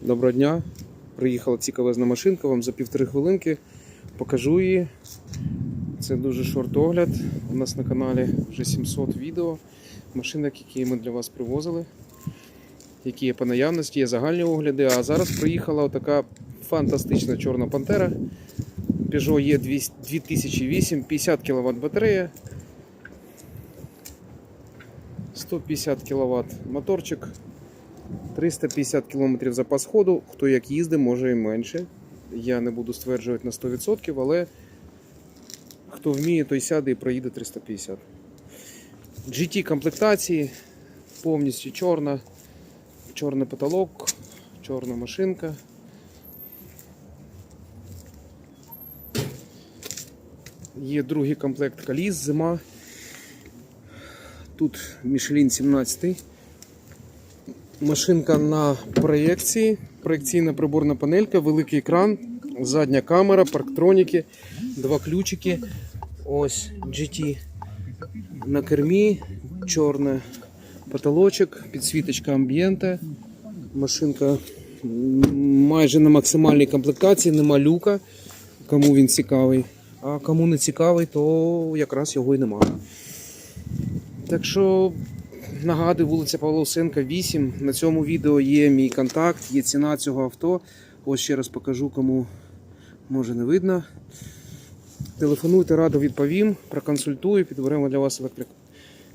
Доброго дня. Приїхала цікавезна машинка, вам за півтори хвилинки покажу її. Це дуже шорт огляд. У нас на каналі вже 700 відео машинок, які ми для вас привозили, які є по наявності, є загальні огляди. А зараз приїхала така фантастична чорна пантера. Peugeot E 2008, 50 кВт батарея. 150 кВт моторчик. 350 км запас ходу. Хто як їздить, може і менше. Я не буду стверджувати на 100%, але хто вміє, той сяде і проїде 350. GT комплектації, повністю чорна, чорний потолок, чорна машинка. Є другий комплект коліс, зима. Тут Michelin 17. Машинка на проєкції, проєкційна приборна панелька, великий екран, задня камера, парктроніки, два ключики. Ось GT на кермі, чорний потолочок, підсвіточка амбієнта. Машинка майже на максимальній комплектації, нема люка, кому він цікавий. А кому не цікавий, то якраз його і немає. Так що Нагадую, вулиця Павла Усенка, 8. На цьому відео є мій контакт, є ціна цього авто. Ось ще раз покажу, кому може не видно. Телефонуйте, радо відповім, проконсультую, підберемо для вас електрик.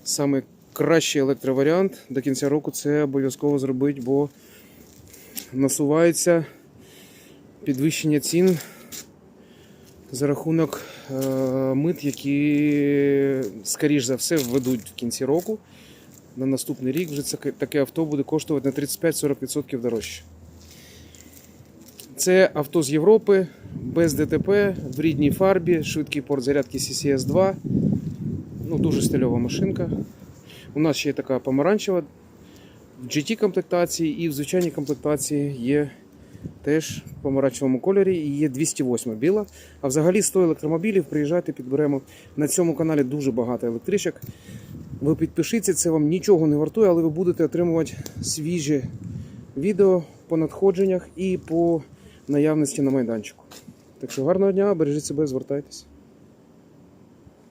Саме кращий електроваріант. До кінця року це обов'язково зробити, бо насувається підвищення цін за рахунок е, мит, які, скоріш за все, введуть в кінці року на наступний рік вже таке авто буде коштувати на 35-40% дорожче. Це авто з Європи, без ДТП, в рідній фарбі, швидкий порт зарядки CCS 2. Ну, дуже стильова машинка. У нас ще є така помаранчева в GT комплектації і в звичайній комплектації є теж в помаранчевому кольорі і є 208 біла. А взагалі 100 електромобілів приїжджайте, підберемо. На цьому каналі дуже багато електричок. Ви підпишіться, це вам нічого не вартує, але ви будете отримувати свіжі відео по надходженнях і по наявності на майданчику. Так що гарного дня, бережіть себе, звертайтеся.